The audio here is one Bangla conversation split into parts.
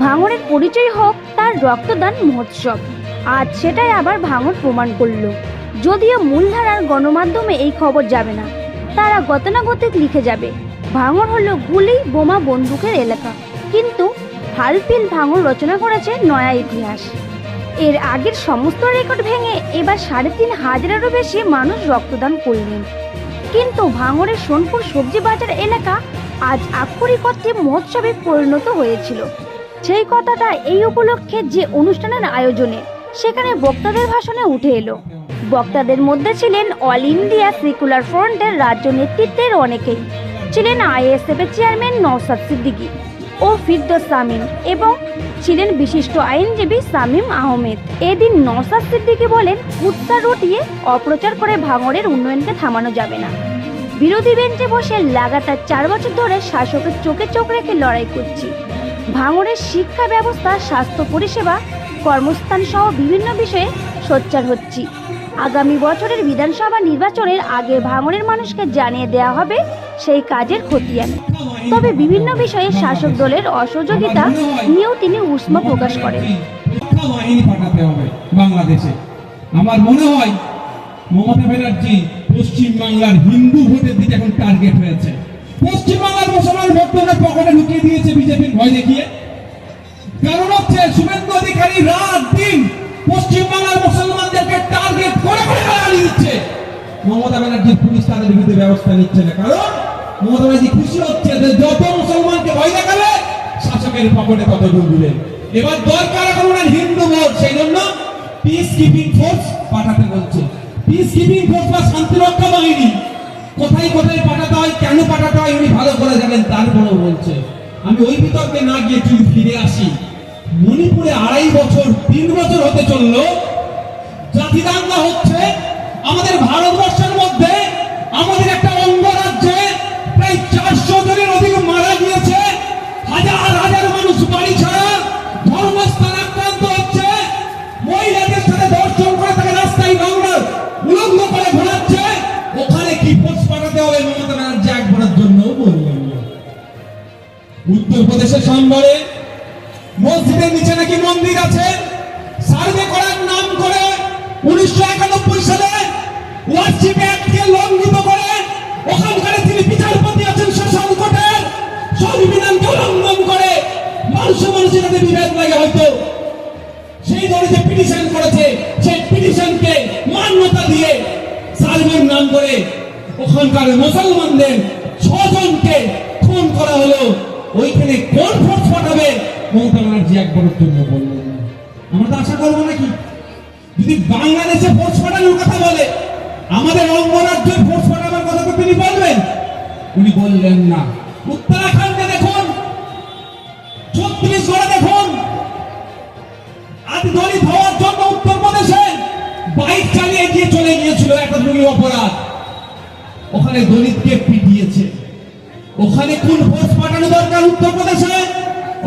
ভাঙড়ের পরিচয় হোক, তার রক্তদান মহোৎসব। আজ সেটাই আবার ভাঙড় প্রমাণ করল। যদিও মূলধারার গণমাধ্যমে এই খবর যাবে না, তারা গতানুগতিক লিখে যাবে। ভাঙড় হলো গুলি, বোমা, বন্দুকের এলাকা। কিন্তু হালফিল ভাঙড় রচনা করেছে নয়া ইতিহাস। এর আগের সমস্ত রেকর্ড ভেঙে এবার সাড়ে তিন হাজারেরও বেশি মানুষ রক্তদান করলেন। কিন্তু ভাঙড়ের সোনপুর সবজি বাজার এলাকা আজ আক্ষরিক অর্থে মহোৎসবে পরিণত হয়েছিল। সেই কথাটা এই উপলক্ষে যে অনুষ্ঠানের আয়োজনে, সেখানে বক্তাদের ভাষণে উঠে এলো। বক্তাদের মধ্যে ছিলেন অল ইন্ডিয়া সেকুলার ফ্রন্টের রাজ্য নেতৃত্বের অনেকেই। ছিলেন আইএসএফ এর চেয়ারম্যান নওসাদ সিদ্দিকী ও ফিরদোস সামিম এবং ছিলেন বিশিষ্ট আইনজীবী সামিম আহমেদ। এদিন নওসাদ সিদ্দিকী বলেন, উত্তর রটিয়ে অপ্রচার করে ভাঙড়ের উন্নয়নকে থামানো যাবে না। বিরোধী বেঞ্চে বসে লাগাতার চার বছর ধরে শাসকের চোখে চোখ রেখে লড়াই করছি। ভাঙড়ের শিক্ষা ব্যবস্থা, স্বাস্থ্য পরিষেবা, কর্মস্থান সহ বিভিন্ন বিষয়ে সোচ্চার হচ্ছি। আগামী বছরের বিধানসভা নির্বাচনের আগে ভাঙড়ের মানুষকে জানিয়ে দেওয়া হবে সেই কাজের খতিয়ান। তবে বিভিন্ন বিষয়ে শাসক দলের অসহযোগিতা নিয়েও তিনি উষ্ম প্রকাশ করেন। বাংলাদেশে। আমার মনে হয় মমতা ব্যানার্জি পশ্চিম বাংলার হিন্দু ভোটের দিকে এখন টার্গেট হয়েছে। পশ্চিম বাংলার মুসলমান ভোটদের পকেটে ঢুকিয়ে দিয়েছে বিজেপির ভয় দেখিয়ে। কারণ হচ্ছে শুভেন্দু অধিকারী রাত দিন পশ্চিম বাংলার মুসলমানদেরকে টার্গেট করে করে গালি দিচ্ছে। মমতা ব্যানার্জির পুলিশ তাদের বিরুদ্ধে ব্যবস্থা নিচ্ছে না। কারণ মমতা ব্যানার্জি খুশি হচ্ছে যে যত মুসলমানকে ভয় দেখাবে, শাসকের পকেটে তত ঢুকবে এবার দরকার এখন হিন্দু ভোট, সেই জন্য পিস কিপিং ফোর্স পাঠাতে বলছে। পিস বোধবা শান্তিরক্ষা বাহিনী। কোথায় কোথায় পাঠাতে হয়, কেন পাঠাতে হয়, উনি ভালো করে জানেন, তারপরেও বলছে। আমি ওই বিতর্কে না গিয়ে চুল ফিরে আসি। মণিপুরে আড়াই বছর, তিন বছর হতে চলল। জাতিদাঙ্গা হচ্ছে আমাদের ভারতবর্ষের বললেন না উত্তরপ্রদেশের মসজিদের নিচে নাকি মন্দির আছে? সার্ভে করার নাম করে উনিশশো একানব্বই সালে লঙ্ঘিত করে ওখানকার তিনি বিচারপতি আছেন শশাঙ্ক কোটের সংবিধানকে উল্লঙ্ঘন করে মানুষ মানুষের সাথে বিভেদ লাগে হয়তো। সেই দলে যে পিটিশন করেছে, সেই পিটিশনকে মান্যতা দিয়ে সার্ভের নাম করে ওখানকার মুসলমানদের ছজনকে খুন করা হলো। ওইখানে কোন ফোর্স পাঠাবে? মমতা ব্যানার্জি বললেন। আমরা তো আশা করব নাকি? যদি বাংলাদেশে ফোর্স পাঠানোর কথা বলে, আমাদের অঙ্গরাজ্যের ফোর্স কথা তো তিনি বলবেন। উনি বললেন না। উত্তরাখণ্ডে দেখুন ছত্রিশগড়ে দেখুন দলিত হওয়ার জন্য উত্তরপ্রদেশে বাইক চালিয়ে গিয়ে চলে গিয়েছিল একটা অপরাধ। ওখানে দলিতকে পিটিয়েছে। ওখানে কোন ফোর্স পাঠানো দরকার উত্তরপ্রদেশে?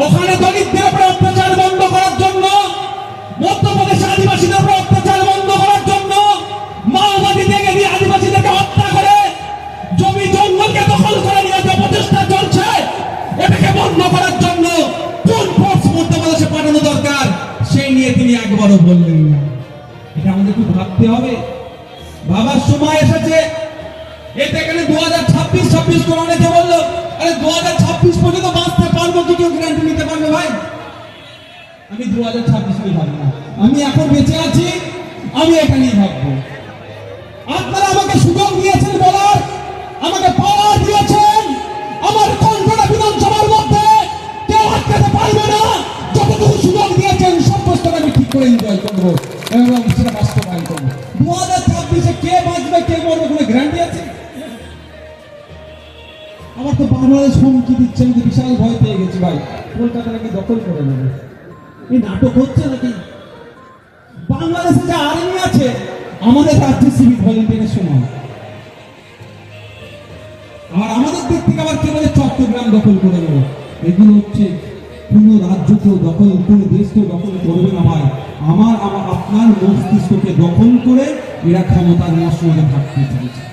ওখানে দলিতদের উপরে অত্যাচার বন্ধ করার জন্য মধ্যপ্রদেশে আদিবাসীদের উপরে অত্যাচার বন্ধ করার জন্য, মাওবাদী থেকে দিয়ে আদিবাসীদেরকে হত্যা করে, জমি জঙ্গলকে দখল করে নিয়ে যে প্রচেষ্টা চলছে, এটাকে বন্ধ করার জন্য কোন ফোর্স মধ্যপ্রদেশে পাঠানো দরকার, সেই নিয়ে তিনি একবারও বললেন না। এটা আমাদের খুব ভাবতে হবে। ভাবার সময় এসেছে এটা এখানে দু হাজার ছাব্বিশ ছাব্বিশ করে অনেকে বলল, আরে দু হাজার ছাব্বিশ পর্যন্ত বাঁচতে পারব কি কেউ গ্যারান্টি নিতে পারবে ভাই? আমি দু হাজার ছাব্বিশ নিয়ে ভাববো না। আমি এখন বেঁচে আছি, আমি এটা নিয়ে ভাববো আপনারা আমাকে সুযোগ দিয়েছেন বলার, আমাকে পাওয়ার দিয়েছেন, আমার কণ্ঠটা বিধানসভার মধ্যে কেউ আটকাতে পারবে না। যতটুকু সুযোগ দিয়েছেন প্রশ্নটা আমি ঠিক করে এনজয় করব। এবং সেটা বাস্তবায়ন হুমকি দিচ্ছে আমি বিশাল ভয় পেয়ে গেছি ভাই। কলকাতা নাকি দখল করে নেবে। এই নাটক হচ্ছে নাকি? বাংলাদেশে যে আর্মি আছে, আমাদের ভলেন্টিয়ারের সমান আর আমাদের দিক থেকে আবার কে বলে চট্টগ্রাম দখল করে নেবে। এগুলো হচ্ছে কোন রাজ্যকেও দখল কোন দেশকেও দখল করবে না ভাই। আমার আপনার মস্তিষ্ককে দখল করে এরা ক্ষমতার মশলে থাকতে চাইছে